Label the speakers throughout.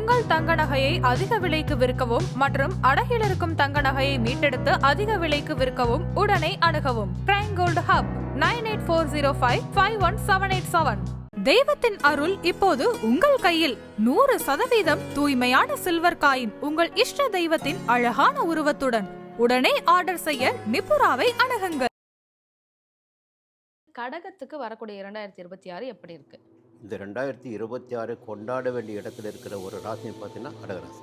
Speaker 1: உங்கள் தங்க நகையை அதிக விலைக்கு விற்கவும் மற்றும் அடகில் இருக்கும் தங்க நகையை மீட்டெடுத்து அதிக விலைக்கு விற்கவும் உடனே அணுகவும். Prime gold hub nine eight four zero five five one seven eight seven தெய்வத்தின் அருள் இப்போது உங்கள் கையில். நூறு சதவீதம் தூய்மையான சில்வர் காயின் உங்கள் இஷ்ட தெய்வத்தின் அழகான உருவத்துடன். உடனே ஆர்டர் செய்ய நிபுராவை அணுகுங்கள்.
Speaker 2: கடகத்துக்கு வரக்கூடிய இரண்டாயிரத்தி இருபத்தி ஆறு எப்படி இருக்கு?
Speaker 3: இந்த ரெண்டாயிரத்தி இருபத்தி ஆறு கொண்டாட வேண்டிய இடத்துல இருக்கிற ஒரு ராசின்னு பார்த்தீங்கன்னா கடகராசி.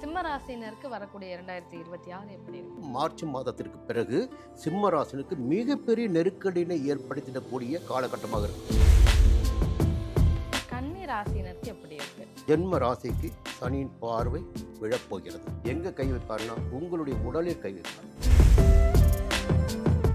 Speaker 2: சிம்ம ராசினருக்கு வரக்கூடிய இரண்டாயிரத்தி இருபத்தி ஆறு எப்படி இருக்கு?
Speaker 3: மார்ச் மாதத்திற்கு பிறகு சிம்ம ராசினுக்கு மிகப்பெரிய நெருக்கடினை ஏற்படுத்திடக்கூடிய காலகட்டமாக இருக்கும்
Speaker 2: கன்னி ராசினருக்கு எப்படி இருக்கு?
Speaker 3: ஜென்ம ராசிக்கு சனியின் பார்வை விழப்போகிறது. எங்க கை வைப்பார்னா உங்களுடைய உடலில் கை வைப்பார்.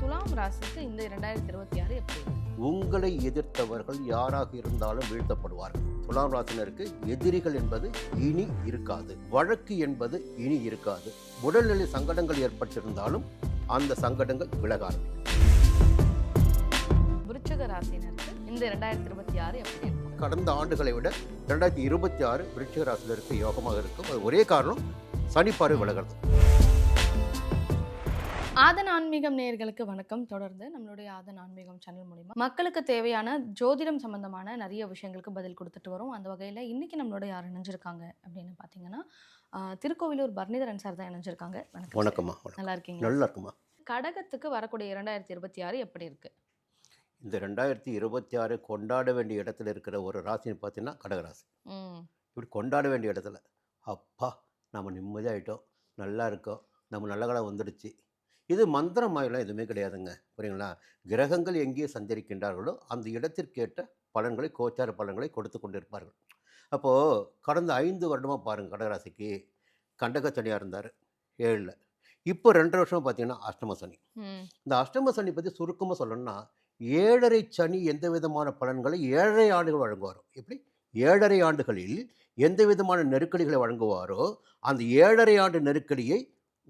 Speaker 2: துலாம் ராசிக்கு இந்த இரண்டாயிரத்தி இருபத்தி ஆறு எப்படி இருக்கு?
Speaker 3: உங்களை எதிர்த்தவர்கள் யாராக இருந்தாலும் வீழ்த்தப்படுவார்கள். துலாம் ராசினருக்கு எதிரிகள் என்பது இனி இருக்காது. வழக்கு என்பது இனி இருக்காது. உடல்நிலை சங்கடங்கள் ஏற்பட்டிருந்தாலும் அந்த சங்கடங்கள் விலக ஆரம்பிக்கும்
Speaker 2: விருச்சிக ராசினருக்கு இந்த இரண்டாயிரத்தி இருபத்தி ஆறு எப்படி இருக்கும்?
Speaker 3: கடந்த ஆண்டுகளை விட ரெண்டாயிரத்தி இருபத்தி ஆறு விருச்சிக ராசினருக்கு யோகமாக இருக்கும். அது ஒரே காரணம் சனிப்பார்வை விலகிறது
Speaker 2: ஆதன் ஆன்மீகம் நேயர்களுக்கு வணக்கம். தொடர்ந்து நம்மளுடைய ஆதன் ஆன்மீகம் சேனல் மூலிமா மக்களுக்கு தேவையான ஜோதிடம் சம்பந்தமான நிறைய விஷயங்களுக்கு பதில் கொடுத்துட்டு வரோம். அந்த வகையில் இன்னைக்கு நம்மளோட யார் இணைஞ்சிருக்காங்க அப்படின்னு பார்த்தீங்கன்னா திருக்கோவிலூர் பரணிதரன் சார் தான் இணைஞ்சிருக்காங்க. வணக்கம்.
Speaker 3: வணக்கம்மா வணக்கம்.
Speaker 2: நல்லா இருக்கீங்க
Speaker 3: நல்லா இருக்குமா
Speaker 2: கடகத்துக்கு வரக்கூடிய இரண்டாயிரத்தி இருபத்தி ஆறு எப்படி இருக்கு?
Speaker 3: இந்த ரெண்டாயிரத்தி இருபத்தி ஆறு கொண்டாட வேண்டிய இடத்துல இருக்கிற ஒரு ராசின்னு பார்த்தீங்கன்னா கடகராசி.
Speaker 2: ம்.
Speaker 3: இப்படி கொண்டாட வேண்டிய இடத்துல அப்பா நம்ம நிம்மதியாகிட்டோம் நல்லா இருக்கோம். நம்ம நல்ல காலம் வந்துடுச்சு. இது மந்திரமாயெல்லாம் எதுவுமே கிடையாதுங்க. புரியுங்களா? கிரகங்கள் எங்கே சஞ்சரிக்கின்றார்களோ அந்த இடத்திற்கேற்ற பலன்களை கோச்சார பலன்களை கொடுத்து கொண்டிருப்பார்கள். அப்போது கடந்த ஐந்து வருடமாக பாருங்கள் கடகராசிக்கு கண்டக சனியாக இருந்தார் ஏழில். இப்போ ரெண்டரை வருஷமாக பார்த்தீங்கன்னா அஷ்டம சனி. இந்த அஷ்டம சனி பற்றி சுருக்கமாக சொல்லணும்னா ஏழரை சனி எந்த விதமான பலன்களை ஏழரை ஆண்டுகள் வழங்குவாரோ எப்படி? ஏழரை ஆண்டுகளில் எந்த விதமான நெருக்கடிகளை வழங்குவாரோ அந்த ஏழரை ஆண்டு நெருக்கடியை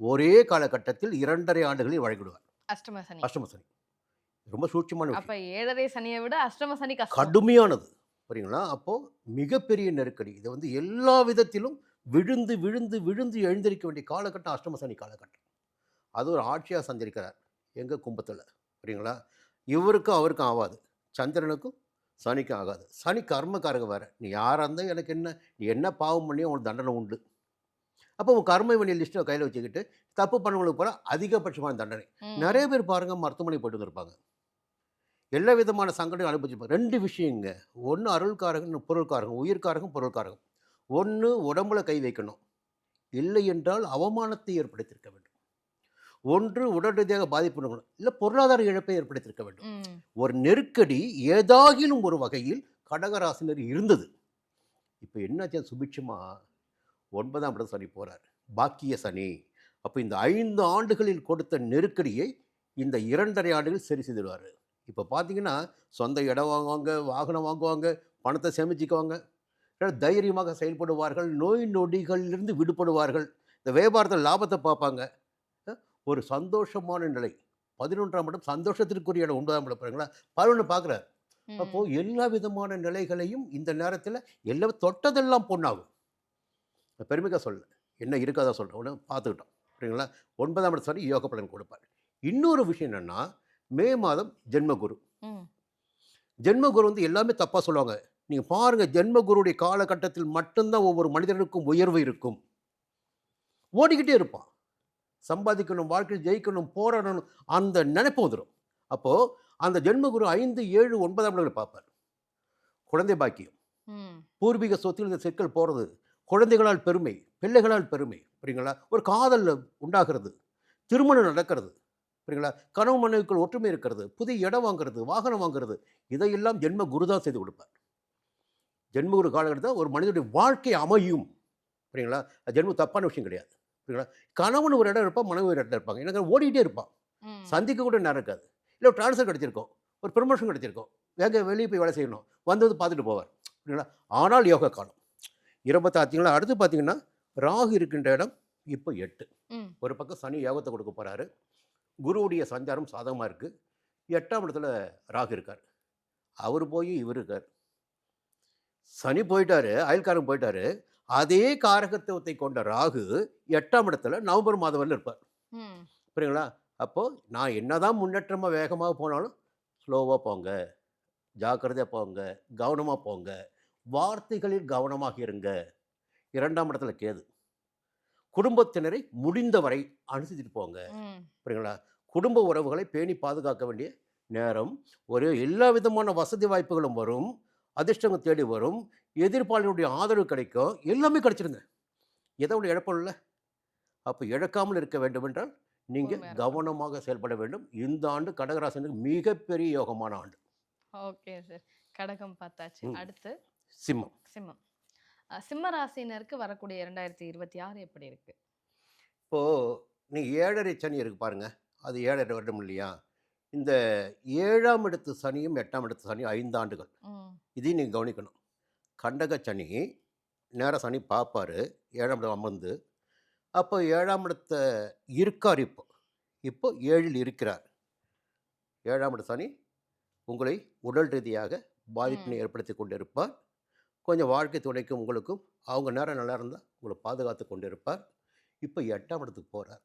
Speaker 3: ஒரே காலகட்டத்தில் இரண்டரை ஆண்டுகளில் வழங்கிடுவார்
Speaker 2: அஷ்டம சனி.
Speaker 3: அஷ்டம சனி. ரொம்ப சூட்சமான
Speaker 2: அப்ப ஏழரை சனியை விட அஷ்டம சனி
Speaker 3: கடுமையானது. புரியுங்களா? அப்போது மிகப்பெரிய நெருக்கடி. இதை வந்து எல்லா விதத்திலும் விழுந்து விழுந்து விழுந்து எழுந்திருக்க வேண்டிய காலகட்டம் அஷ்டம சனி காலகட்டம். அது ஒரு ஆட்சியாக சஞ்சரிக்கிறார் எங்கள் கும்பத்தில். புரியுங்களா? இவருக்கும் அவருக்கும் ஆகாது சந்திரனுக்கும் சனிக்கும் ஆகாது. சனி கர்மக்காரங்க வேறு. நீ யாராக இருந்தால் எனக்கு என்ன? நீ என்ன பாவம் பண்ணியோ உங்களுக்கு தண்டனை உண்டு. அப்போ உன் கர்ம வினை லிஸ்ட்டை கையில் வச்சுக்கிட்டு தப்பு பண்ணவங்களுக்கு போகிற அதிகபட்சமான தண்டனை. நிறைய பேர் பாருங்கள் மருத்துவமனை போயிட்டு வந்திருப்பாங்க எல்லா விதமான சங்கடம் அனுபவிச்சிருப்பாங்க. ரெண்டு விஷயங்க ஒன்று அருள்காரகம் இன்னும் பொருள்காரகம் உயிர்காரகம் பொருள்காரகம் ஒன்று உடம்புல கை வைக்கணும். இல்லை என்றால் அவமானத்தை ஏற்படுத்தியிருக்க வேண்டும். ஒன்று உடல் ரீதியாக பாதிப்பு இருக்கணும் இல்லை பொருளாதார இழப்பை ஏற்படுத்தியிருக்க வேண்டும். ஒரு நெருக்கடி ஏதாகிலும் ஒரு வகையில் கடகராசினர் இருந்தது. இப்போ என்னாச்சு? சுபிட்சமா ஒன்பதாம் இடம் சனி போகிறார் பாக்கிய சனி. அப்போ இந்த ஐந்து ஆண்டுகளில் கொடுத்த நெருக்கடியை இந்த இரண்டரை ஆண்டுகள் சரி செய்திடுவார். இப்போ பார்த்தீங்கன்னா சொந்த இடம் வாங்குவாங்க வாகனம் வாங்குவாங்க பணத்தை சேமிச்சுக்குவாங்க. தைரியமாக செயல்படுவார்கள் நோய் நொடிகளிலிருந்து விடுபடுவார்கள். இந்த வியாபாரத்தில் லாபத்தை பார்ப்பாங்க. ஒரு சந்தோஷமான நிலை. பதினொன்றாம் இடம் சந்தோஷத்திற்குரிய இடம் ஒன்பதாம் இடம் பாருங்களா பதினொன்று பார்க்குறாரு. அப்போது எல்லா விதமான நிலைகளையும் இந்த நேரத்தில் எல்லாம் தொட்டதெல்லாம் பொண்ணாகும். பெருமைக்காக சொல்ல என்ன இருக்காதா சொல்கிறேன் உடனே பார்த்துக்கிட்டோம். சரிங்களா ஒன்பதாம் இடம் சரி யோக பலன் கொடுப்பார். இன்னொரு விஷயம் என்னென்னா மே மாதம் ஜென்மகுரு. ஜென்மகுரு வந்து எல்லாமே தப்பாக சொல்லுவாங்க. நீங்கள் பாருங்கள் ஜென்மகுருடைய காலகட்டத்தில் மட்டும்தான் ஒவ்வொரு மனிதனுக்கும் உயர்வு இருக்கும். ஓடிக்கிட்டே இருப்பான். சம்பாதிக்கணும் வாழ்க்கையில் ஜெயிக்கணும் போராடணும் அந்த நினைப்பு வந்துடும் அப்போது அந்த ஜென்மகுரு ஐந்து ஏழு ஒன்பதாம் இடங்களை பார்ப்பார். குழந்தை பாக்கியம். பூர்வீக சொத்தில் இந்த சிக்கல் போகிறது குழந்தைகளால் பெருமை பிள்ளைகளால் பெருமை புரியுங்களா ஒரு காதல் உண்டாகிறது திருமணம் நடக்கிறது புரியுங்களா கனவு மனைவிக்குள் ஒற்றுமை இருக்கிறது புதிய இடம் வாங்குறது வாகனம் வாங்குறது இதையெல்லாம் ஜென்ம குரு தான் செய்து கொடுப்பார். ஜென்மகுரு காலகட்டத்தில் ஒரு மனிதனுடைய வாழ்க்கை அமையும் புரியுங்களா ஜென்ம தப்பான விஷயம் கிடையாது புரியுங்களா கணவன் ஒரு இடம் இருப்பான் மனைவி ஒரு இடத்துல இருப்பாங்க. எனக்கு ஓடிட்டே இருப்பான். சந்திக்க கூட நேரம் இருக்காது. இல்லை ஒரு ட்ரான்ஸ்ஃபர் கிடச்சிருக்கோம் ஒரு ப்ரமோஷன் கிடச்சிருக்கோம். வேக வெளியே போய் வேலை செய்யணும் வந்தது பார்த்துட்டு போவார் புரியுங்களா ஆனால் யோக காலம். இருபத்தி பார்த்தீங்களா அடுத்து பார்த்தீங்கன்னா ராகு இருக்கின்ற இடம் இப்போ எட்டு. ஒரு பக்கம் சனி யோகத்தை கொடுக்க போகிறாரு குருவுடைய சஞ்சாரம் சாதகமாக இருக்குது எட்டாம் இடத்துல ராகு இருக்கார். அவர் போய் இவர் இருக்கார். சனி போயிட்டாரு அயல்காரன் போயிட்டாரு. அதே காரகத்துவத்தை கொண்ட ராகு எட்டாம் இடத்துல நவம்பர் மாதம் வரல இருப்பார். புரியுங்களா அப்போது நான் என்னதான் முன்னேற்றமாக வேகமாக போனாலும் ஸ்லோவாக போங்க. ஜாக்கிரதையாக போங்க. கவனமாக போங்க. வார்த்தைகளில் கவனமாக இருங்க. இரண்டாம் இடத்துல கேது. குடும்பத்தினரை முடிந்தவரை அனுசரிச்சுட்டு போங்க. புரியுங்களா குடும்ப உறவுகளை பேணி பாதுகாக்க வேண்டிய நேரம். ஒரு எல்லா விதமான வசதி வாய்ப்புகளும் வரும். அதிர்ஷ்டங்கள் தேடி வரும். எதிர்ப்பாளருடைய ஆதரவு கிடைக்கும். எல்லாமே கிடைச்சிருங்க. எதை ஒன்று இழப்பம்ல? அப்போ இழக்காமல் இருக்க வேண்டும் என்றால் நீங்கள். கவனமாக செயல்பட வேண்டும். இந்த ஆண்டு கடகராசனுக்கு மிகப்பெரிய யோகமான ஆண்டு.
Speaker 2: Okay sir. கடகம் பார்த்தாச்சு. அடுத்து?
Speaker 3: சிம்மம்.
Speaker 2: சிம்மம். சிம்ம ராசினருக்கு வரக்கூடிய இரண்டாயிரத்தி இருபத்தி ஆறு எப்படி இருக்கு?
Speaker 3: இப்போது நீ ஏழரை சனி இருக்கு பாருங்க. அது ஏழரை வருடம் இல்லையா? இந்த ஏழாம் இடத்து சனியும் எட்டாம் இடத்து சனியும் ஐந்து ஆண்டுகள். இதையும் நீங்கள் கவனிக்கணும். கண்டக சனி நேர சனி பார்ப்பார். ஏழாம் இடம் அமர்ந்து. அப்போ ஏழாம் இடத்த இருக்கார் இப்போ. இப்போ ஏழில் இருக்கிறார். ஏழாம் இட சனி உங்களை உடல் ரீதியாக பாதிப்பினை ஏற்படுத்தி கொண்டிருப்பார். கொஞ்சம் வாழ்க்கை துணைக்கும் உங்களுக்கும் அவங்க நேரம் நல்லா இருந்தால் உங்களை பாதுகாத்து கொண்டிருப்பார். இப்போ எட்டாம் இடத்துக்கு போகிறார்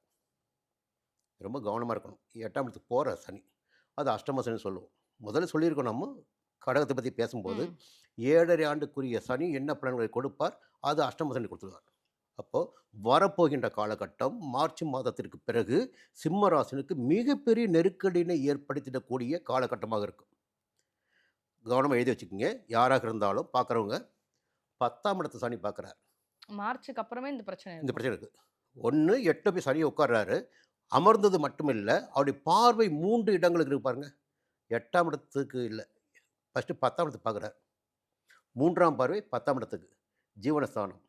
Speaker 3: ரொம்ப கவனமாக இருக்கணும். எட்டாம் இடத்துக்கு போகிற சனி. அது அஷ்டம சனி சொல்லுவோம். முதல்ல சொல்லியிருக்கோம் நம்ம கடகத்தை பற்றி பேசும்போது. ஏழரை ஆண்டுக்குரிய சனி என்ன பலன்களை கொடுப்பார்? அது அஷ்டம சனி கொடுத்துருவார். அப்போது வரப்போகின்ற காலகட்டம் மார்ச் மாதத்திற்கு பிறகு சிம்ம ராசினுக்கு மிகப்பெரிய நெருக்கடினை ஏற்படுத்திடக்கூடிய காலகட்டமாக இருக்கும். கவனமாக எழுதி வச்சுக்கோங்க. யாராக இருந்தாலும் பார்க்குறவங்க பத்தாம் இடத்து சனி பார்க்குறார்
Speaker 2: மார்ச்சுக்கு அப்புறமே இந்த பிரச்சனை
Speaker 3: இந்த. பிரச்சனை இருக்குது ஒன்று எட்டு போய் சனி உட்கார்றாரு. அமர்ந்தது மட்டுமில்லை அவருடைய பார்வை மூன்று இடங்களுக்கு இருக்கு பாருங்க. எட்டாம் இடத்துக்கு இல்லை. ஃபஸ்ட்டு பத்தாம் இடத்துக்கு பார்க்குறாரு மூன்றாம் பார்வை பத்தாம் இடத்துக்கு. ஜீவனஸ்தானம்.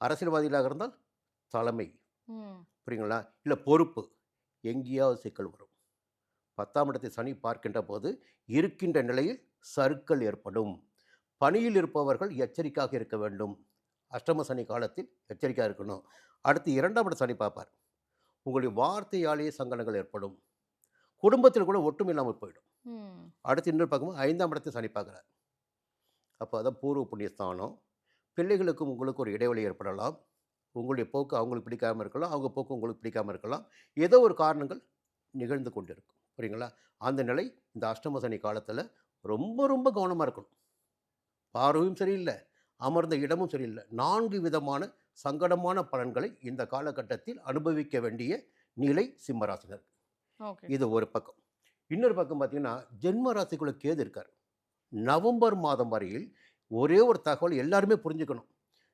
Speaker 3: அரசியல்வாதிகளாக இருந்தால் தலைமை. புரியுங்களா? இல்லை பொறுப்பு. எங்கேயாவது சிக்கல் வரும். பத்தாம் இடத்தை சனி பார்க்கின்ற போது இருக்கின்ற நிலையில் சறுக்கல் ஏற்படும். பணியில் இருப்பவர்கள் எச்சரிக்கையாக இருக்க வேண்டும். அஷ்டம சனி காலத்தில் எச்சரிக்கையாக இருக்கணும். அடுத்து இரண்டாம் இட சனி பார்ப்பார். உங்களுடைய வார்த்தையாலேயே சங்கடங்கள் ஏற்படும். குடும்பத்தில் கூட ஒட்டும் இல்லாமல் போயிடும். அடுத்து இன்னொரு பார்க்கும்போது ஐந்தாம் இடத்தை சனி பார்க்குறார். அப்போ அதான் பூர்வ புண்ணியஸ்தானம் பிள்ளைகளுக்கும் உங்களுக்கு ஒரு இடைவெளி ஏற்படலாம். உங்களுடைய போக்கு அவங்களுக்கு பிடிக்காமல் இருக்கலாம். அவங்க போக்கு உங்களுக்கு பிடிக்காமல் இருக்கலாம். ஏதோ ஒரு காரணங்கள் நிகழ்ந்து கொண்டு இருக்கும் புரியுங்களா? அந்த நிலை இந்த அஷ்டம சனி காலத்தில் ரொம்ப ரொம்ப கவனமாக இருக்கணும். பார்வையும் சரியில்லை அமர்ந்த இடமும் சரியில்லை. நான்கு விதமான சங்கடமான பலன்களை இந்த காலகட்டத்தில் அனுபவிக்க வேண்டிய நிலை சிம்மராசினர். இது ஒரு பக்கம். இன்னொரு பக்கம் பார்த்தீங்கன்னா ஜென்ம ராசிக்குள்ள கேது இருக்கார். நவம்பர் மாதம் வரையில் ஒரே ஒரு தகவல் எல்லாருமே புரிஞ்சுக்கணும்.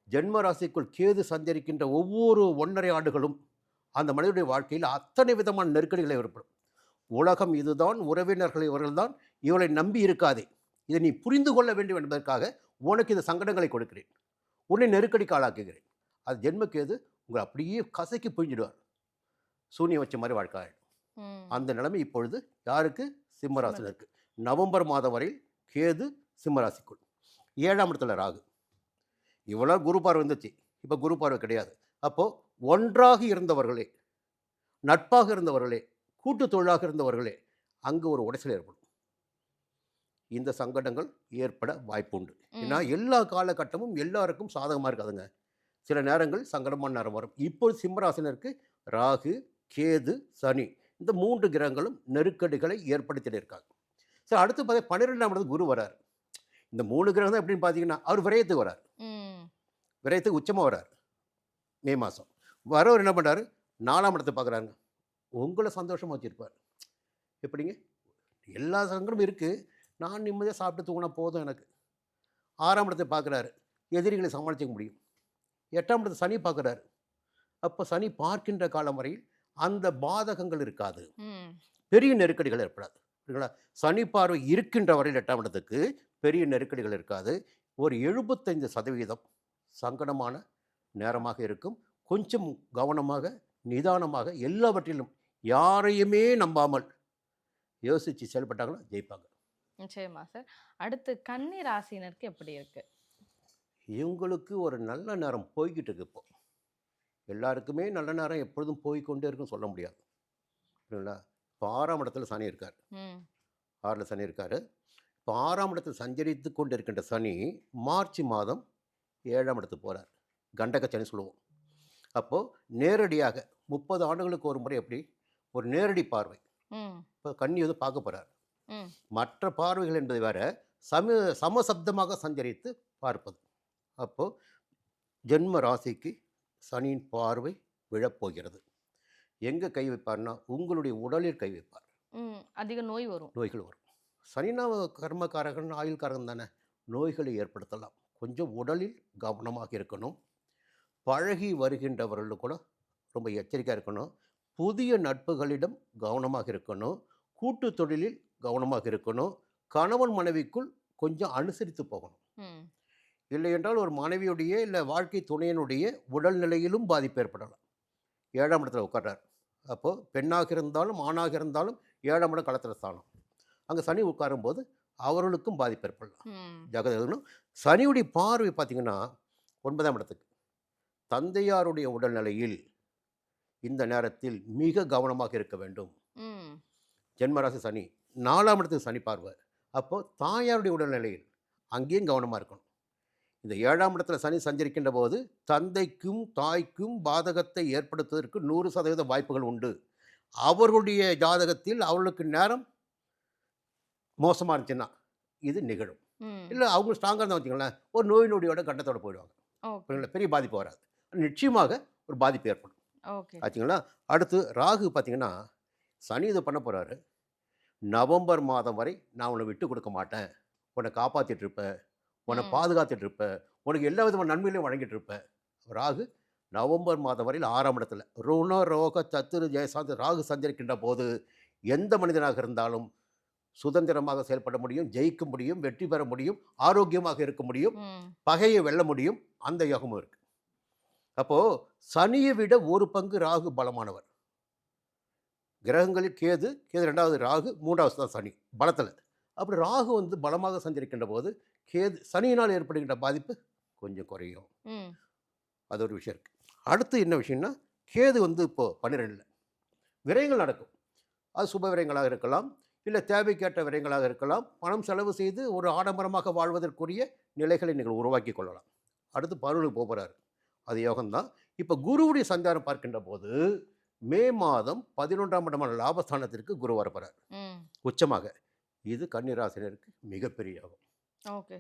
Speaker 3: ஜென்ம ராசிக்குள் கேது சஞ்சரிக்கின்ற ஒவ்வொரு ஒன்றரை ஆண்டுகளும் அந்த மனிதனுடைய வாழ்க்கையில் அத்தனை விதமான நெருக்கடிகளை ஏற்படும். உலகம் இதுதான் உறவினர்கள் இவர்கள்தான் இவளை நம்பி இருக்காதே. இதை நீ புரிந்து கொள்ள வேண்டும் என்பதற்காக உனக்கு இந்த சங்கடங்களை கொடுக்கிறேன். உன்னை நெருக்கடிக்கு ஆளாக்குகிறேன். அது ஜென்மக்கேது உங்களை அப்படியே கசக்கி புரிஞ்சிடுவார் சூனியம் வச்ச மாதிரி வாழ்க்கை ஆயிடும்.
Speaker 2: ம்.
Speaker 3: அந்த நிலைமை இப்பொழுது யாருக்கு? சிம்மராசினருக்கு. நவம்பர் மாதம் வரையில் கேது சிம்மராசிக்குள். ஏழாம் இடத்துல ராகு. இவ்வளோ குரு பார்வை வந்துச்சு இப்போ குரு பார்வை கிடையாது. அப்போது ஒன்றாக இருந்தவர்களே நட்பாக இருந்தவர்களே கூட்டு தொழிலாக இருந்தவர்களே அங்கே ஒரு உடைச்சல் ஏற்படும். இந்த சங்கடங்கள் ஏற்பட வாய்ப்புண்டு. ஏன்னா எல்லா காலகட்டமும் எல்லாருக்கும் சாதகமாக இருக்காதுங்க. சில நேரங்கள் சங்கடமான நேரம் வரும். இப்போ சிம்மராசினருக்கு ராகு கேது சனி இந்த மூன்று கிரகங்களும் நெருக்கடிகளை ஏற்படுத்திட்டு இருக்காங்க. சரி அடுத்து பார்த்தா பன்னிரெண்டாம் இடத்துக்கு குரு வரார். இந்த மூணு கிரகம் தான் எப்படின்னு பார்த்தீங்கன்னா அவர் விரயத்துக்கு வரார். விரயத்துக்கு உச்சமாக வரார். மே மாதம் வரவர் என்ன பண்ணுறாரு நாலாம் இடத்தை பார்க்குறாங்க உங்களை சந்தோஷமாக வச்சுருப்பார். எப்படிங்க? எல்லா சங்கடமும் இருக்குது நான் நிம்மதியாக சாப்பிட்டு தூங்கினா போதும் எனக்கு. ஆறாம் இடத்தை பார்க்குறாரு. எதிரிகளை சமாளிக்க முடியும். எட்டாம் இடத்தை சனி பார்க்குறாரு. அப்போ சனி பார்க்கின்ற காலம் வரையில் அந்த பாதகங்கள் இருக்காது. பெரிய நெருக்கடிகள் ஏற்படாது. சரிங்களா சனி பார்வை இருக்கின்ற வரையில் எட்டாம் இடத்துக்கு பெரிய நெருக்கடிகள் இருக்காது. ஒரு எழுபத்தைந்து சதவீதம் சங்கடமான நேரமாக இருக்கும். கொஞ்சம் கவனமாக நிதானமாக எல்லாவற்றிலும் யாரையுமே நம்பாமல் யோசித்து செயல்பட்டாங்கன்னா ஜெயிப்பாங்க.
Speaker 2: நிச்சயமா சார் அடுத்து கன்னி ராசினருக்கு எப்படி இருக்கு?
Speaker 3: இவங்களுக்கு ஒரு நல்ல நேரம் போய்கிட்டு இருக்கு இப்போ. எல்லாருக்குமே நல்ல நேரம் எப்பொழுதும் போய்க்கொண்டே இருக்குன்னு சொல்ல முடியாது. சரிங்களா இப்போ ஆறாம் இடத்துல சனி இருக்கார். ஆறில் சனி இருக்கார். இப்போ ஆறாம் இடத்தில் சஞ்சரித்து கொண்டு இருக்கின்ற சனி மார்ச் மாதம் ஏழாம் இடத்துக்கு போகிறார் கண்டக சனி சொல்லுவோம். அப்போது நேரடியாக முப்பது ஆண்டுகளுக்கு ஒரு முறை எப்படி? ஒரு நேரடி பார்வை. இப்போ கன்னி வந்து பார்க்க போகிறார் மற்ற பார்வைகள் என்பது வேற சம சமசப்தமாக சஞ்சரித்து பார்ப்பது. அப்போது ஜென்ம ராசிக்கு சனியின் பார்வை விழப்போகிறது. எங்கே கை வைப்பார்னா உங்களுடைய உடலில் கை வைப்பார்.
Speaker 2: அதிக நோய் வரும்.
Speaker 3: நோய்கள் வரும். சனினா கர்மகாரகன் ஆயுள்காரகன் தானே. நோய்களை ஏற்படுத்தலாம். கொஞ்சம் உடலில் கவனமாக இருக்கணும். பழகி வருகின்றவர்கள் கூட ரொம்ப எச்சரிக்கையாக இருக்கணும். புதிய நட்புகளிடம் கவனமாக இருக்கணும். கூட்டு தொழிலில் கவனமாக இருக்கணும். கணவன் மனைவிக்குள் கொஞ்சம் அனுசரித்து போகணும். இல்லை என்றால் ஒரு மனைவியுடைய இல்லை வாழ்க்கை துணையனுடைய உடல்நிலையிலும் பாதிப்பு ஏற்படலாம். ஏழாம் இடத்துல உட்கார்றார். அப்போது பெண்ணாக இருந்தாலும் ஆணாக இருந்தாலும் ஏழாம் இடம் களத்தில் ஸ்தானம். அங்கே சனி உட்காரும்போது அவர்களுக்கும் பாதிப்பு ஏற்படலாம். ஜாகிரதை சனியுடைய பார்வை பார்த்தீங்கன்னா ஒன்பதாம் இடத்துக்கு. தந்தையாருடைய உடல்நிலையில் இந்த நேரத்தில் மிக கவனமாக இருக்க வேண்டும். ஜென்மராசி சனி. நாலாம் இடத்துக்கு சனி பார்வை அப்போ தாயாருடைய உடல்நிலையில் அங்கேயும் கவனமாக இருக்கணும். இந்த ஏழாம் இடத்துல சனி சஞ்சரிக்கின்ற போது தந்தைக்கும் தாய்க்கும் பாதகத்தை ஏற்படுத்துவதற்கு நூறு சதவீத வாய்ப்புகள் உண்டு. அவர்களுடைய ஜாதகத்தில் அவர்களுக்கு நேரம் மோசமாக இருந்துச்சுன்னா இது நிகழும். இல்லை அவங்க ஸ்ட்ராங்காக இருந்தால் வச்சுங்களேன் ஒரு நோய் நொடியோட கண்டத்தோட போயிடுவாங்க? பெரிய பாதிப்பு வராது. நிச்சயமாக ஒரு பாதிப்பு ஏற்படும். ஆச்சுங்களா அடுத்து ராகு பார்த்தீங்கன்னா சனி இது பண்ண போகிறாரு நவம்பர் மாதம் வரை நான் உன்னை விட்டு கொடுக்க மாட்டேன். உன்னை காப்பாற்றிட்டு இருப்பேன். உன்னை. பாதுகாத்துட்டு இருப்பேன். உனக்கு எல்லா விதமான நன்மையிலையும் வழங்கிட்டு இருப்பேன். ராகு நவம்பர் மாதம் வரையில் ஆறாம் இடத்துல. ருண ரோக சத்துரு ஜெயசாந்த் ராகு சஞ்சரிக்கின்ற போது எந்த மனிதனாக இருந்தாலும் சுதந்திரமாக செயல்பட முடியும் ஜெயிக்க முடியும் வெற்றி பெற முடியும் ஆரோக்கியமாக இருக்க முடியும் பகையை வெல்ல முடியும். அந்த யோகமும் இருக்கு. அப்போ சனியை விட ஒரு பங்கு ராகு பலமானவர். கிரகங்களில் கேது கேது ரெண்டாவது ராகு மூன்றாவது தான் சனி பலத்தில். அப்படி ராகு வந்து பலமாக சஞ்சரிக்கின்ற போது கேது சனியினால் ஏற்படுகின்ற பாதிப்பு கொஞ்சம் குறையும். அது ஒரு விஷயம் இருக்குது அடுத்து என்ன விஷயம்னா கேது வந்து இப்போது பன்னிரெண்டில். விரயங்கள் நடக்கும். அது சுப விரயங்களாக இருக்கலாம் இல்லை தேவைக்கேற்ற விரயங்களாக இருக்கலாம். பணம் செலவு செய்து ஒரு ஆடம்பரமாக வாழ்வதற்குரிய நிலைகளை நீங்கள் உருவாக்கி கொள்ளலாம். அடுத்து பருவனுக்கு போகிறாரு அது யோகம்தான். இப்போ குருவுடைய சஞ்சாரம் பார்க்கின்ற போது மே மாதம் பதினொன்றாம் இடமான லாபஸ்தானத்திற்கு குரு வரப்போகிறார்
Speaker 2: ம்.
Speaker 3: உச்சமாக. இது கன்னிராசினருக்கு மிகப்பெரிய யோகம்.
Speaker 2: ஓகே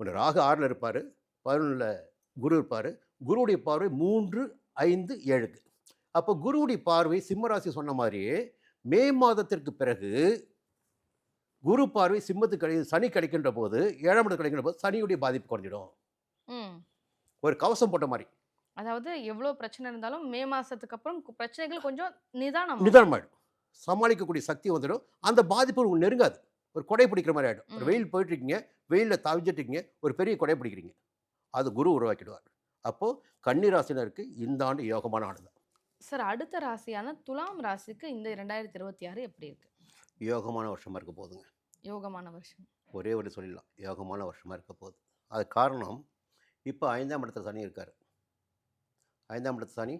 Speaker 3: ஒன்று ராகு ஆறில் இருப்பார் பதினொன்றில் குரு இருப்பார் குருவுடைய பார்வை மூன்று ஐந்து ஏழுக்கு. அப்போ குருவுடைய பார்வை சிம்மராசி சொன்ன மாதிரியே மே மாதத்திற்கு பிறகு குரு பார்வை சிம்மத்துக்கு கிடை சனி கிடைக்கின்ற போது ஏழாம் இடம் கிடைக்கின்ற போது சனியுடைய பாதிப்பு குறைஞ்சிடும். ஒரு கவசம் போட்ட மாதிரி.
Speaker 2: அதாவது எவ்வளோ பிரச்சனை இருந்தாலும் மே மாசத்துக்கு அப்புறம் பிரச்சனைகள் கொஞ்சம் நிதானம்
Speaker 3: நிதானமாயிடும். சமாளிக்கக்கூடிய சக்தி வந்துடும். அந்த பாதிப்பு உங்களுக்கு நெருங்காது. ஒரு கொடை பிடிக்கிற மாதிரி ஆகிடும் ஒரு. வெயில் போயிட்டு இருக்கீங்க வெயிலில் தவிச்சிட்டு இருக்கீங்க ஒரு பெரிய கொடை பிடிக்கிறீங்க. அது குரு உருவாக்கிடுவார். அப்போது கன்னிராசினருக்கு இந்த ஆண்டு யோகமான ஆண்டு தான்.
Speaker 2: சார் அடுத்த ராசியான துலாம் ராசிக்கு இந்த இரண்டாயிரத்தி இருபத்தி ஆறு எப்படி இருக்கு?
Speaker 3: யோகமான வருஷமாக இருக்க போகுதுங்க
Speaker 2: யோகமான வருஷம்.
Speaker 3: ஒரே ஒரு சொல்லிடலாம். யோகமான வருஷமாக இருக்க போகுது. அது காரணம் இப்போ ஐந்தாம் இடத்துல சனி இருக்கார். ஐந்தாம் இடத்து சனி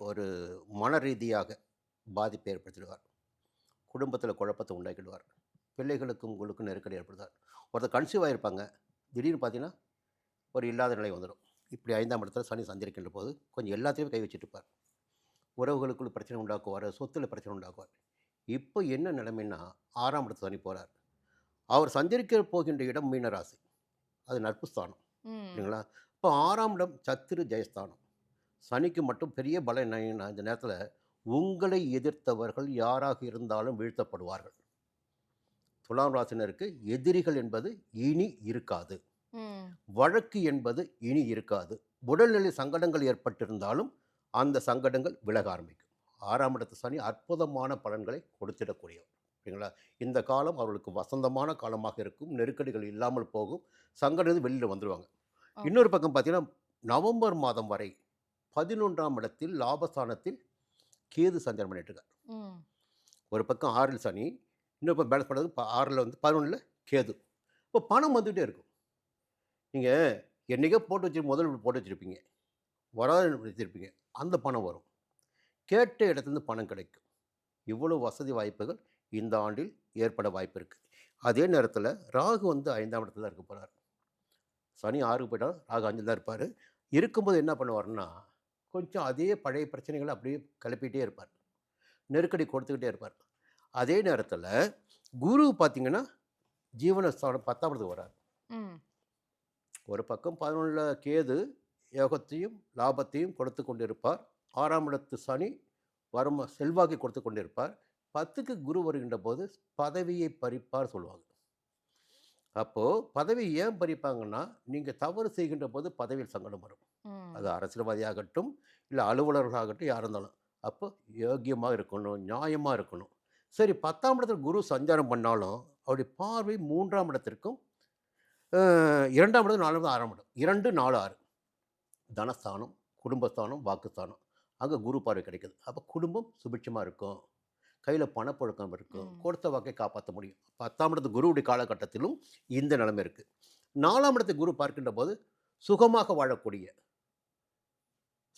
Speaker 3: ஒரு மன ரீதியாக பாதிப்பை ஏற்படுத்திடுவார். குடும்பத்தில் குழப்பத்தை உண்டாக்கிடுவார். பிள்ளைகளுக்கும் உங்களுக்கும் நெருக்கடி ஏற்படுத்தார். ஒருத்தர் கன்சீவ் ஆகிருப்பாங்க திடீர்னு பார்த்தீங்கன்னா ஒரு இல்லாத நிலை வந்துடும் இப்படி ஐந்தாம் இடத்துல சனி சஞ்சரிக்கின்ற போது கொஞ்சம் எல்லாத்தையும் கை வச்சுட்டு இருப்பார். உறவுகளுக்குள்ள பிரச்சனை உண்டாக்குவார் சொத்துல பிரச்சனை உண்டாக்குவார். இப்போ என்ன நிலைமைன்னா ஆறாம் இடத்து சனி போகிறார் அவர் சஞ்சரிக்க போகின்ற இடம் மீனராசி. அது நட்பு ஸ்தானம்.
Speaker 2: ம்.
Speaker 3: சரிங்களா இப்போ ஆறாம் இடம் சத்துரு ஜெயஸ்தானம். சனிக்கு மட்டும் பெரிய பலம் என்னன்னா இந்த நேரத்தில் உங்களை எதிர்த்தவர்கள் யாராக இருந்தாலும் வீழ்த்தப்படுவார்கள். துலாம் ராசினருக்கு எதிரிகள் என்பது இனி இருக்காது. வழக்கு என்பது இனி இருக்காது. உடல்நிலை சங்கடங்கள் ஏற்பட்டிருந்தாலும் அந்த சங்கடங்கள் விலக ஆரம்பிக்கும். ஆறாம் இடத்து சனி அற்புதமான பலன்களை கொடுத்திடக்கூடியவர். சரிங்களா இந்த காலம் அவர்களுக்கு வசந்தமான காலமாக இருக்கும். நெருக்கடிகள் இல்லாமல் போகும். சங்கடம் வெளியில் வந்துடுவாங்க. இன்னொரு பக்கம் பார்த்தீங்கன்னா நவம்பர் மாதம் வரை பதினொன்றாம் இடத்தில் லாபஸ்தானத்தில் கேது சஞ்சாரம் பண்ணிட்டு இருக்கார்
Speaker 2: ம்.
Speaker 3: ஒரு பக்கம் ஆறில் சனி இன்னொரு பக்கம் பேலன்ஸ் பண்ணுறது ஆறில் வந்து பதினொன்றில் கேது. இப்போ பணம் வந்துகிட்டே இருக்கும். நீங்கள் என்றைக்கோ போட்டு வச்சு முதல் போட்டு வச்சுருப்பீங்க. வராத வச்சுருப்பீங்க அந்த பணம் வரும். கேட்ட இடத்துலேருந்து பணம் கிடைக்கும். இவ்வளோ வசதி வாய்ப்புகள் இந்த ஆண்டில் ஏற்பட வாய்ப்பு இருக்குது அதே நேரத்தில் ராகு வந்து ஐந்தாம் இடத்துல தான் இருக்க போகிறார் சனி ஆறுக்கு போயிட்டால் ராகு அஞ்சில் தான் இருப்பார். இருக்கும்போது என்ன பண்ணுவார்னா கொஞ்சம் அதே பழைய பிரச்சனைகளை அப்படியே கிளப்பிட்டே இருப்பார். நெருக்கடி கொடுத்துக்கிட்டே இருப்பார். அதே நேரத்தில் குரு பார்த்தீங்கன்னா ஜீவனஸ்தானம் இடத்துக்கு வரார். ஒரு பக்கம் பதினொன்றில் கேது யோகத்தையும் லாபத்தையும் கொடுத்து கொண்டிருப்பார். ஆறாம் இடத்து சனி வரும செல்வாக்கை கொடுத்து கொண்டிருப்பார். பத்துக்கு குரு வருகின்ற போது பதவியை பறிப்பார் சொல்லுவாங்க. அப்போது பதவி ஏன் பறிப்பாங்கன்னா நீங்கள் தவறு செய்கின்ற போது பதவியில் சங்கடம் வரும். அது அரசியல்வாதியாகட்டும் இல்லை அலுவலர்களாகட்டும் யார் இருந்தாலும். அப்போ யோக்கியமாக இருக்கணும் நியாயமாக இருக்கணும். சரி பத்தாம் இடத்துல குரு சஞ்சாரம் பண்ணாலும் அவருடைய பார்வை மூன்றாம் இடத்திற்கும் இரண்டாம் இடம் நாலாம் ஆறாம் இடம். இரண்டு நாலு ஆறு. தனஸ்தானம் குடும்பஸ்தானம் வாக்குஸ்தானம். அங்கே குரு பார்வை கிடைக்குது. அப்போ குடும்பம் சுபிட்சமாக இருக்கும். கையில் பணப்புழக்கம் இருக்கும். கொடுத்த வாக்கை காப்பாற்ற முடியும். பத்தாம் இடத்து குருவுடைய காலகட்டத்திலும் இந்த நிலைமை இருக்குது நாலாம் இடத்தை குரு பார்க்கின்ற போது சுகமாக வாழக்கூடிய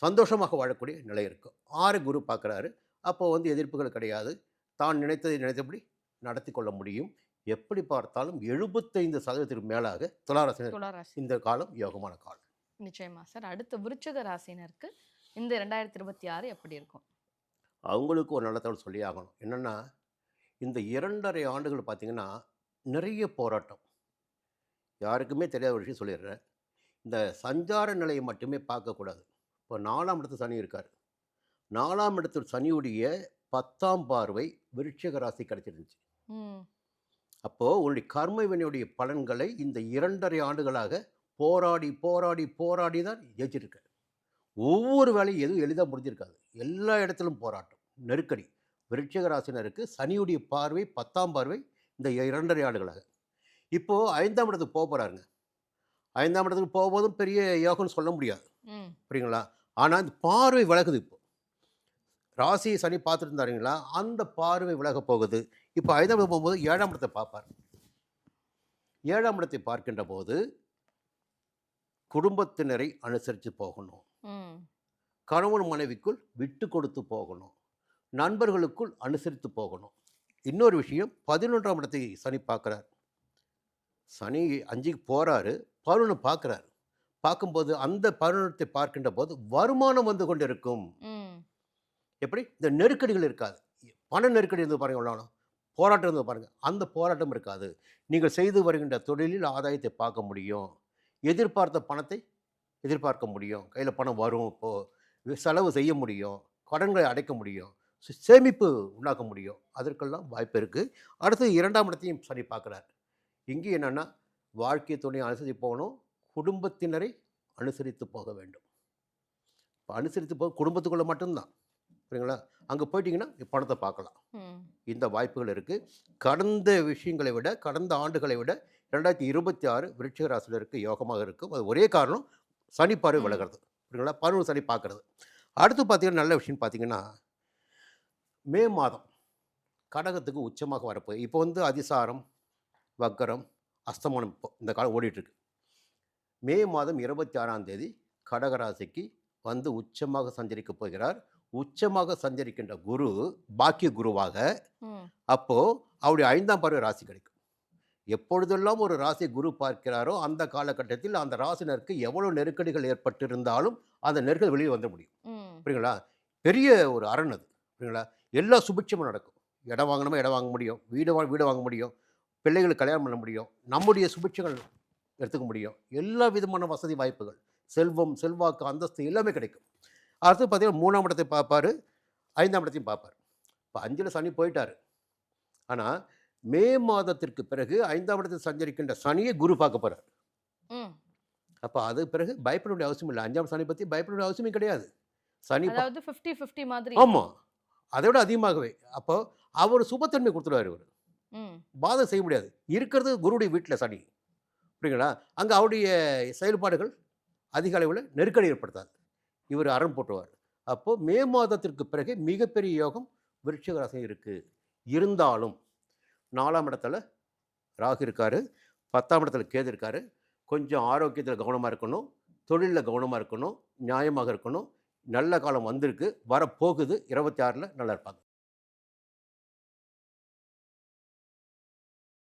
Speaker 3: சந்தோஷமாக வாழக்கூடிய நிலை இருக்கும். ஆறு குரு பார்க்குறாரு. அப்போ வந்து எதிர்ப்புகள் கிடையாது. தான் நினைத்ததை நினைத்தபடி நடத்தி கொள்ள முடியும். எப்படி பார்த்தாலும் எழுபத்தைந்து சதவீதத்திற்கு மேலாக துளாராசினர்
Speaker 2: துளாராசி.
Speaker 3: இந்த காலம் யோகமான காலம்.
Speaker 2: நிச்சயமா சார். அடுத்து விருச்சிக ராசினருக்கு இந்த ரெண்டாயிரத்தி இருபத்தி ஆறு எப்படி இருக்கும்?
Speaker 3: அவங்களுக்கு ஒரு நல்ல தகவல் சொல்லி ஆகணும். என்னென்னா இந்த இரண்டரை ஆண்டுகள் பார்த்திங்கன்னா நிறைய போராட்டம். யாருக்குமே தெரியாத ஒரு விஷயம் சொல்லிடுறேன். இந்த சஞ்சார நிலையை மட்டுமே பார்க்கக்கூடாது. இப்போ நாலாம் இடத்து சனி இருக்கார். நாலாம் இடத்து சனியுடைய பத்தாம் பார்வை விருட்சிக ராசி கிடச்சிருந்துச்சு. அப்போது உன்னுடைய கர்ம வினையுடைய பலன்களை இந்த இரண்டரை ஆண்டுகளாக போராடி போராடி போராடி தான் ஜெயிச்சிருக்க. ஒவ்வொரு வேலையும் எதுவும் எளிதாக முடிஞ்சிருக்காது. எல்லா இடத்திலும் போராட்டம் நெருக்கடி. விருட்சிக ராசினருக்கு சனியுடைய பார்வை பத்தாம் பார்வை இந்த இரண்டரை ஆண்டுகளாக. இப்போது ஐந்தாம் இடத்துக்கு போக போகிறாருங்க ஐந்தாம் இடத்துக்கு போகும்போதும் பெரிய யோகம்னு சொல்ல முடியாது. புரியுங்களா? ஆனால் இந்த பார்வை விலகுது இப்போ. ராசி சனி பார்த்துட்டு இருந்தாருங்களா அந்த பார்வை விலக போகுது. இப்போ ஐந்தாம் இடம் போகும்போது ஏழாம் இடத்தை பார்ப்பார். ஏழாம் இடத்தை பார்க்கின்ற போது குடும்பத்தினரை அனுசரித்து போகணும். கணவன் மனைவிக்குள் விட்டு கொடுத்து போகணும். நண்பர்களுக்குள் அனுசரித்து போகணும். இன்னொரு விஷயம் பதினொன்றாம் இடத்தை சனி பார்க்குறார். சனி அஞ்சுக்கு போகிறாரு பதினொன்று பார்க்குறாரு. பார்க்கும்போது அந்த பதினொன்றத்தை பார்க்கின்ற போது வருமானம் வந்து கொண்டிருக்கும். எப்படி? இந்த நெருக்கடிகள் இருக்காது. பண நெருக்கடி இருந்து பாருங்க எவ்வளோ போராட்டம் இருந்து பாருங்கள் அந்த போராட்டம் இருக்காது. நீங்கள் செய்து வருகின்ற தொழிலில் ஆதாயத்தை பார்க்க முடியும். எதிர்பார்த்த பணத்தை எதிர்பார்க்க முடியும். கையில் பணம் வரும் இப்போது செலவு செய்ய முடியும். கடன்களை அடைக்க முடியும். சேமிப்பு உண்டாக்க முடியும். அதற்கெல்லாம் வாய்ப்பு இருக்குது அடுத்து இரண்டாம் இடத்தையும் சரி பார்க்குறார். இங்கே என்னென்னா வாழ்க்கை துணை அனுசரித்து போகணும். குடும்பத்தினரை அனுசரித்து போக வேண்டும். இப்போ அனுசரித்து போக குடும்பத்துக்குள்ளே மட்டும்தான். புரியுங்களா அங்கே போயிட்டீங்கன்னா பணத்தை பார்க்கலாம். இந்த வாய்ப்புகள் இருக்குது கடந்த விஷயங்களை விட கடந்த ஆண்டுகளை விட ரெண்டாயிரத்தி இருபத்தி ஆறு விருட்சிக ராசினருக்கு யோகமாக இருக்கும். அது ஒரே காரணம் சனி பார்வை. விலகிறது. புரியுங்களா பதினொன்று சனி பார்க்கறது. அடுத்து பார்த்தீங்கன்னா நல்ல விஷயம் பார்த்தீங்கன்னா மே மாதம் கடகத்துக்கு உச்சமாக வரப்போகுது. இப்போ வந்து அதிசாரம் வக்கரம் அஸ்தமனம் இப்போ இந்த காலம் ஓடிட்டுருக்கு மே மாதம் இருபத்தி ஆறாம் தேதி கடகராசிக்கு வந்து உச்சமாக சஞ்சரிக்க போகிறார். உச்சமாக சஞ்சரிக்கின்ற குரு பாக்கிய குருவாக அப்போது அவருடைய ஐந்தாம் பார்வை ராசி கிடைக்கும். எப்பொழுதெல்லாம் ஒரு ராசி குரு பார்க்கிறாரோ அந்த காலகட்டத்தில் அந்த ராசினருக்கு எவ்வளோ நெருக்கடிகள் ஏற்பட்டிருந்தாலும் அந்த நெருக்கடி வெளியே வந்துட முடியும். புரியுங்களா? பெரிய ஒரு அரண் அது. புரியுங்களா? எல்லா சுபிட்சமும் நடக்கும். இடம் வாங்கணுமா? இடம் வாங்க முடியும். வீடு வா வீடு வாங்க முடியும். பிள்ளைகளுக்கு கல்யாணம் பண்ண முடியும். நம்முடைய சுபிட்சங்கள் எடுத்துக்க முடியும். எல்லா விதமான வசதி வாய்ப்புகள் செல்வம் செல்வாக்கு அந்தஸ்து எல்லாமே கிடைக்கும். அடுத்து பார்த்தீங்கன்னா மூணாம் இடத்தை பார்ப்பார் ஐந்தாம் இடத்தையும் பார்ப்பார் இப்போ அஞ்சில் சனி போயிட்டார். ஆனால் மே மாதத்திற்கு பிறகு ஐந்தாம் இடத்தில் சஞ்சரிக்கின்ற சனியை குரு பார்க்க போகிறார் அப்போ அது பிறகு பயப்பட வேண்டிய அவசியம் இல்லை. அஞ்சாம் சனி பற்றி பயப்பட வேண்டிய அவசியமே கிடையாது. சனி
Speaker 2: அதாவது 50 50 மாதிரி.
Speaker 3: ஆமாம் அதை விட அதிகமாகவே. அப்போ அவர் சுபத்தன்மை கொடுத்துருவார் இவர்.
Speaker 2: ம்.
Speaker 3: பாதம் செய்ய முடியாது. இருக்கிறது குருடைய வீட்டில் சனி. புரியுங்களா அங்கே அவருடைய செயல்பாடுகள் அதிக அளவில் நெருக்கடி ஏற்படுத்தாது. இவர் அரண் போட்டுவார் அப்போது மே மாதத்திற்கு பிறகு மிகப்பெரிய யோகம் விருட்சிக ராசி இருக்குது இருந்தாலும் நாலாம் இடத்துல ராகு இருக்கார் பத்தாம் இடத்துல கேது இருக்கார். கொஞ்சம் ஆரோக்கியத்தில் கவனமாக இருக்கணும் தொழிலில் கவனமாக இருக்கணும் நியாயமாக இருக்கணும். நல்ல காலம் வந்திருக்கு வரப்போகுது. இருபத்தி ஆறில் நல்லா இருப்பாங்க.